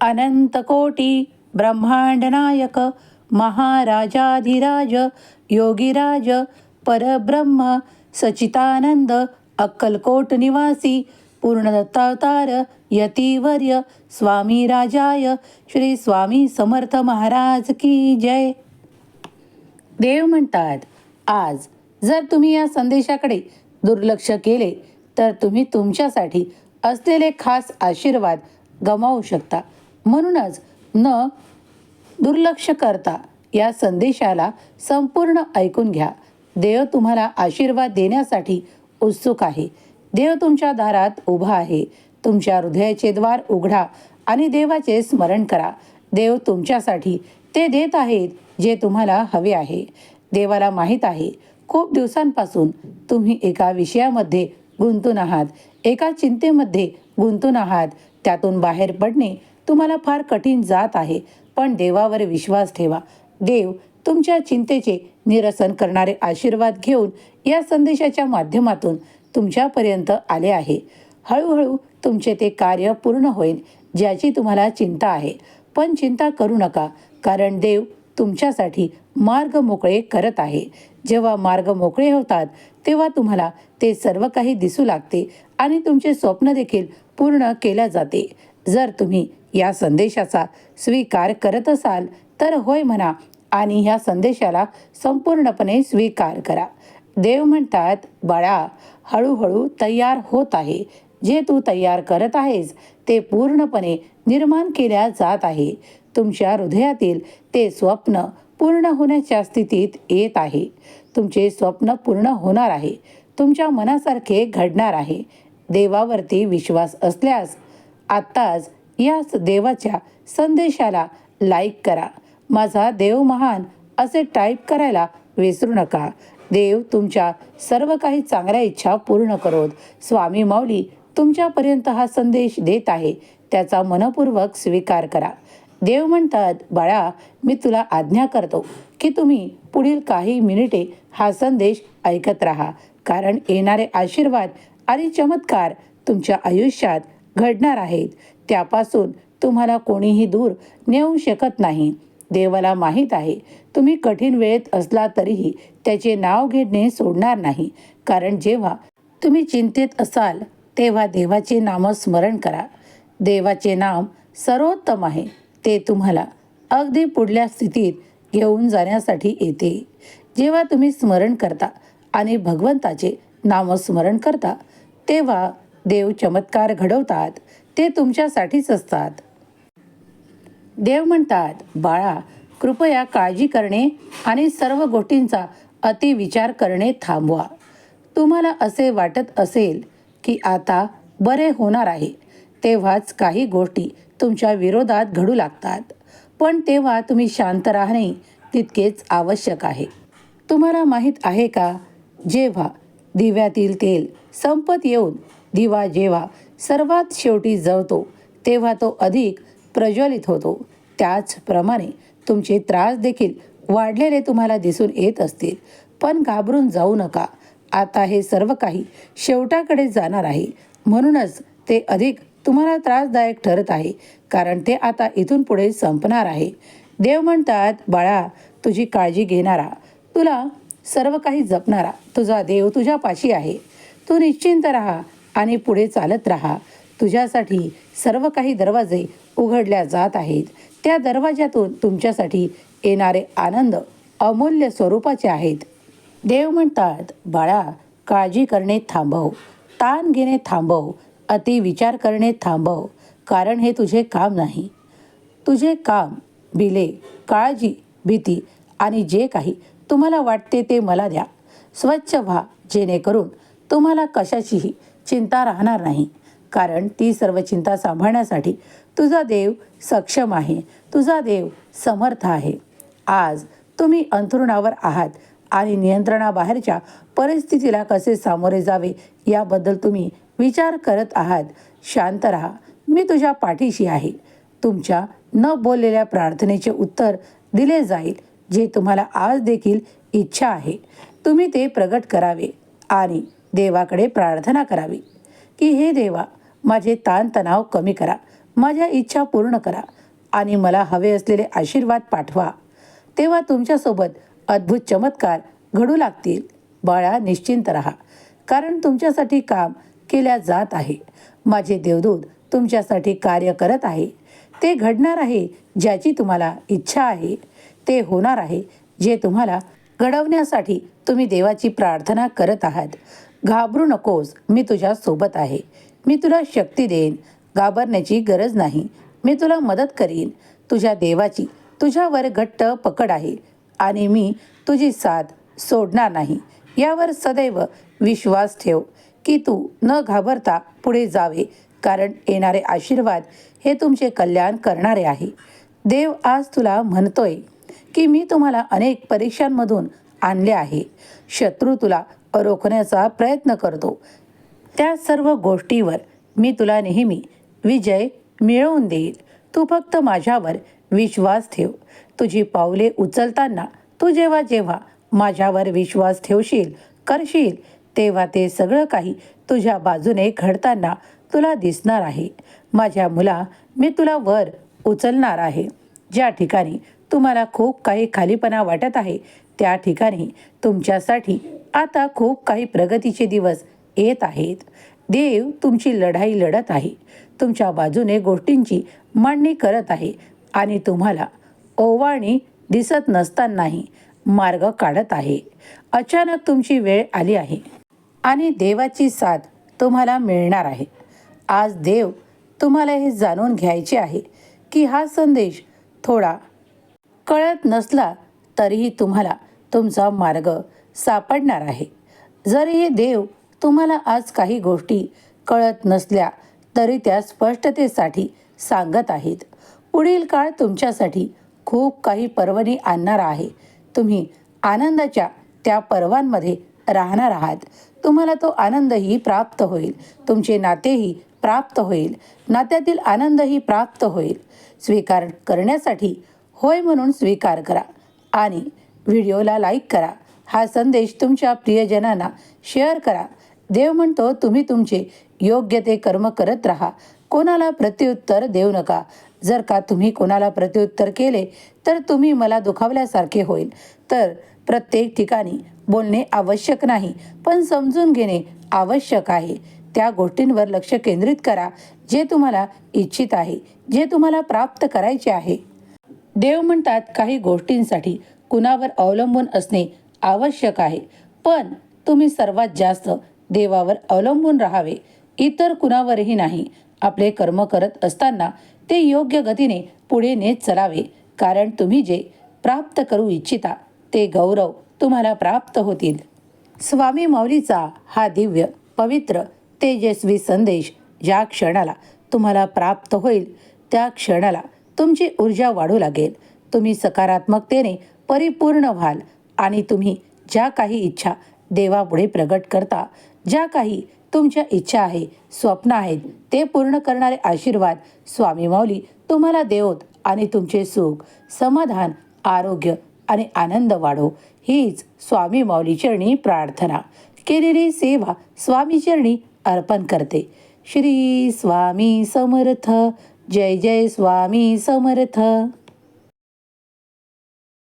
अनंतकोटी ब्रह्मांडनायक महाराजाधिराज योगीराज परब्रह्म सचितानंद अक्कलकोट निवासी पूर्णदत्तावतार यतीवर्य स्वामी राजाय श्री स्वामी समर्थ महाराज की जय. देव म्हणतात आज जर तुम्ही या संदेशाकडे दुर्लक्ष केले तर तुम्ही तुमच्यासाठी असलेले खास आशीर्वाद गमावू शकता. म्हणूनच न दुर्लक्ष करता या संदेशाला संपूर्ण ऐकून घ्या. देव तुम्हाला आशीर्वाद देण्यासाठी उत्सुक आहे. देव तुमच्या दारात उभा आहे. तुमच्या हृदयाचे द्वार उघडा आणि देवाचे स्मरण करा. देव तुमच्यासाठी ते देत आहेत जे तुम्हाला हवे आहे. देवाला माहीत आहे खूप दिवसांपासून तुम्ही एका विषयामध्ये गुंतून आहात. एका चिंतेमध्ये गुंतून आहात. त्यातून बाहेर पडणे तुम्हाला फार कठीण जात आहे. पण देवावर विश्वास ठेवा. देव तुमच्या चिंतेचे निरसन करणारे आशीर्वाद घेऊन या संदेशाच्या माध्यमातून तुमच्यापर्यंत आले आहे. हळूहळू तुमचे ते कार्य पूर्ण होईल ज्याची तुम्हाला चिंता आहे. पण चिंता करू नका कारण देव तुमच्यासाठी मार्ग मोकळे करत आहे. जेव्हा मार्ग मोकळे होतात तेव्हा तुम्हाला ते सर्व काही दिसू लागते आणि तुमचे स्वप्न देखील पूर्ण केल्या जाते. जर तुम्ही या संदेशाचा स्वीकार करत असाल तर होय म्हणा आणि ह्या संदेशाला संपूर्णपणे स्वीकार करा. देव म्हणतात बाळा हळूहळू तयार होत आहे. जे तू तयार करत आहेस ते पूर्णपणे निर्माण केल्या जात आहे. तुमच्या हृदयातील ते स्वप्न पूर्ण होण्याच्या स्थितीत येत आहे. तुमचे स्वप्न पूर्ण होणार आहे. तुमच्या मनासारखे घडणार आहे. देवावरती विश्वास असल्यास आत्ताच या देवाच्या संदेशाला लाईक करा. माझा देव महान असे टाईप करायला विसरू नका. देव तुमच्या सर्व काही चांगल्या इच्छा पूर्ण करोत. स्वामी माऊली तुमच्यापर्यंत हा संदेश देत आहे. त्याचा मनपूर्वक स्वीकार करा. देव म्हणतात बाळा मी तुला आज्ञा करतो की तुम्ही पुढील काही मिनिटे हा संदेश ऐकत राहा. कारण येणारे आशीर्वाद आणि चमत्कार तुमच्या आयुष्यात घडणार आहेत. त्यापासून तुम्हाला कोणीही दूर नेऊ शकत नाही. देवाला माहीत आहे तुम्ही कठीण वेळेत असला तरीही त्याचे नाव घेणे सोडणार नाही. कारण जेव्हा तुम्ही चिंतेत असाल तेव्हा देवाचे नामस्मरण करा. देवाचे नाम सर्वोत्तम आहे. ते तुम्हाला अगदी पुढल्या स्थितीत घेऊन जाण्यासाठी येते. जेव्हा तुम्ही स्मरण करता आणि भगवंताचे नामस्मरण करता तेव्हा देव चमत्कार घडवतात. ते तुमच्यासाठीच असतात. देव म्हणतात बाळा कृपया काळजी करणे आणि सर्व गोष्टींचा अतिविचार करणे थांबवा. तुम्हाला असे वाटत असेल की आता बरे होणार आहे तेव्हाच काही गोष्टी तुमच्या विरोधात घडू लागतात. पण तेव्हा तुम्ही शांत राहणे तितकेच आवश्यक आहे. तुम्हाला माहीत आहे का जेव्हा दिव्यातील तेल संपत येऊन दिवा जेव्हा सर्वात शेवटी जळतो तेव्हा तो अधिक प्रज्वलित होतो. त्याचप्रमाणे तुमचे त्रास देखील वाढलेले तुम्हाला दिसून येत असतील. पण घाबरून जाऊ नका. आता हे सर्व काही शेवटाकडे जाणार आहे. म्हणूनच ते अधिक तुम्हाला त्रासदायक ठरत आहे कारण ते आता इथून पुढे संपणार आहे. देव म्हणतात बाळा तुझी काळजी घेणारा तुला सर्व काही जपणारा तुझा देव तुझ्या पाशी आहे. तू निश्चिंत राहा. आणि पुढे चालत राहा. तुझ्यासाठी सर्व काही दरवाजे उघडल्या जात आहेत. त्या दरवाज्यातून तुमच्यासाठी येणारे आनंद अमूल्य स्वरूपाचे आहेत. देव म्हणतात बाळा काळजी करणे थांबव. ताण घेणे थांबव. अति विचार करणे थांबव. कारण हे तुझे काम नाही. तुझे काम बिले काळजी भीती आणि जे काही तुम्हाला वाटते ते मला द्या. स्वच्छ व्हा जेणेकरून तुम्हाला कशाचीही चिंता राहणार नाही. कारण ती सर्व चिंता सांभाळण्यासाठी तुझा देव सक्षम आहे. तुझा देव समर्थ आहे. आज तुम्ही अंथरुणावर आहात आणि नियंत्रणाबाहेरच्या परिस्थितीला कसे सामोरे जावे याबद्दल तुम्ही विचार करत आहात. शांत राहा. मी तुझ्या पाठीशी आहे. तुमच्या न बोललेल्या प्रार्थनेचे उत्तर दिले जाईल जे तुम्हाला आज देखील इच्छा आहे. तुम्ही ते प्रगट करावे आणि देवाकडे प्रार्थना करावी. की हे देवा माझे ताणतणाव कमी करा माझ्या इच्छा पूर्ण करा आणि मला हवे असलेले आशीर्वाद पाठवा. तेव्हा तुमच्यासोबत अद्भुत चमत्कार घडू लागतील. बाळा निश्चिंत राहा. कारण तुमच्यासाठी काम केल्या जात आहे. माझे देवदूत तुमच्यासाठी कार्य करत आहे. ते घडणार आहे ज्याची तुम्हाला इच्छा आहे. ते होणार आहे जे तुम्हाला घडवण्यासाठी तुम्ही देवाची प्रार्थना करत आहात. घाबरू नकोस मी तुझ्या सोबत आहे. मी तुला शक्ती देईन घाबरण्याची गरज नाही. मी तुला मदत करीन. तुझ्या देवाची तुझ्यावर घट्ट पकड आहे आणि मी तुझी साथ सोडणार नाही. यावर सदैव विश्वास ठेव की तू न घाबरता पुढे जावे कारण येणारे आशीर्वाद हे तुमचे कल्याण करणारे आहे. देव आज तुला म्हणतोय की मी तुम्हाला अनेक परीक्षांमधून आणले आहे. शत्रू तुला रोखण्याचा प्रयत्न करतो. त्या सर्व गोष्टीवर मी तुला नेहमी विजय मिळवून देईल. तू फक्त माझ्यावर विश्वास ठेव. तुझी पावले उचलताना तू जेव्हा जेव्हा माझ्यावर विश्वास ठेवशील करशील तेव्हा ते सगळं काही तुझ्या बाजूने घडताना तुला दिसणार आहे. माझ्या मुला मी तुला वर उचलणार आहे. ज्या ठिकाणी तुम्हाला खूप काही खालीपणा वाटत आहे. त्या ठिकाणी तुमच्यासाठी आता खूप काही प्रगतीचे दिवस येत आहेत. देव तुमची लढाई लढत आहे. तुमच्या बाजूने गोष्टींची मांडणी करत आहे आणि तुम्हाला ओवाणी दिसत नसतानाही मार्ग काढत आहे. अचानक तुमची वेळ आली आहे आणि देवाची साथ तुम्हाला मिळणार आहे. आज देव तुम्हाला हे जाणून घ्यायचे आहे की हा संदेश थोडा कळत नसला तरीही तुम्हाला तुमचा मार्ग सापडणार आहे. जरी देव तुम्हाला आज काही गोष्टी कळत नसल्या तरी त्या स्पष्टतेसाठी सांगत आहेत. पुढील काळ तुमच्यासाठी खूप काही पर्वणी आणणार आहे. तुम्ही आनंदाच्या त्या पर्वांमध्ये राहणार आहात. तुम्हाला तो आनंदही प्राप्त होईल. तुमचे नातेही प्राप्त होईल. नात्यातील आनंदही प्राप्त होईल. स्वीकार करण्यासाठी होय म्हणून स्वीकार करा आणि व्हिडिओला लाईक करा. हा संदेश तुमच्या प्रियजनांना शेअर करा. देव म्हणतो तुम्ही तुमचे योग्य ते कर्म करत राहा. कोणाला प्रत्युत्तर देऊ नका. जर का तुम्ही कोणाला प्रत्युत्तर केले तर तुम्ही मला दुखावल्यासारखे होईल. तर प्रत्येक ठिकाणी बोलणे आवश्यक नाही पण समजून घेणे आवश्यक आहे. त्या गोष्टींवर लक्ष केंद्रित करा जे तुम्हाला इच्छित आहे जे तुम्हाला प्राप्त करायचे आहे. देव म्हणतात काही गोष्टींसाठी कुणावर अवलंबून असणे आवश्यक आहे. पण तुम्ही सर्वात जास्त देवावर अवलंबून राहावे. इतर कुणावरही नाही. आपले कर्म करत असताना ते योग्य गतीने पुढे नेत चलावे. कारण तुम्ही जे प्राप्त करू इच्छिता ते गौरव तुम्हाला प्राप्त होतील. स्वामी मौलीचा हा दिव्य पवित्र तेजस्वी संदेश ज्या क्षणाला तुम्हाला प्राप्त होईल त्या क्षणाला तुमची ऊर्जा वाढू लागेल. तुम्ही सकारात्मकतेने परिपूर्ण व्हाल आणि तुम्ही ज्या काही इच्छा देवापुढे प्रगट करता ज्या काही तुमच्या इच्छा आहे स्वप्न आहेत ते पूर्ण करणारे आशीर्वाद स्वामी माऊली तुम्हाला देवत आणि तुमचे सुख समाधान आरोग्य आणि आनंद वाढो. हीच स्वामी माऊली चरणी प्रार्थना. केलेली सेवा स्वामी चरणी अर्पण करते. श्री स्वामी समर्थ जय जय स्वामी समर्थ.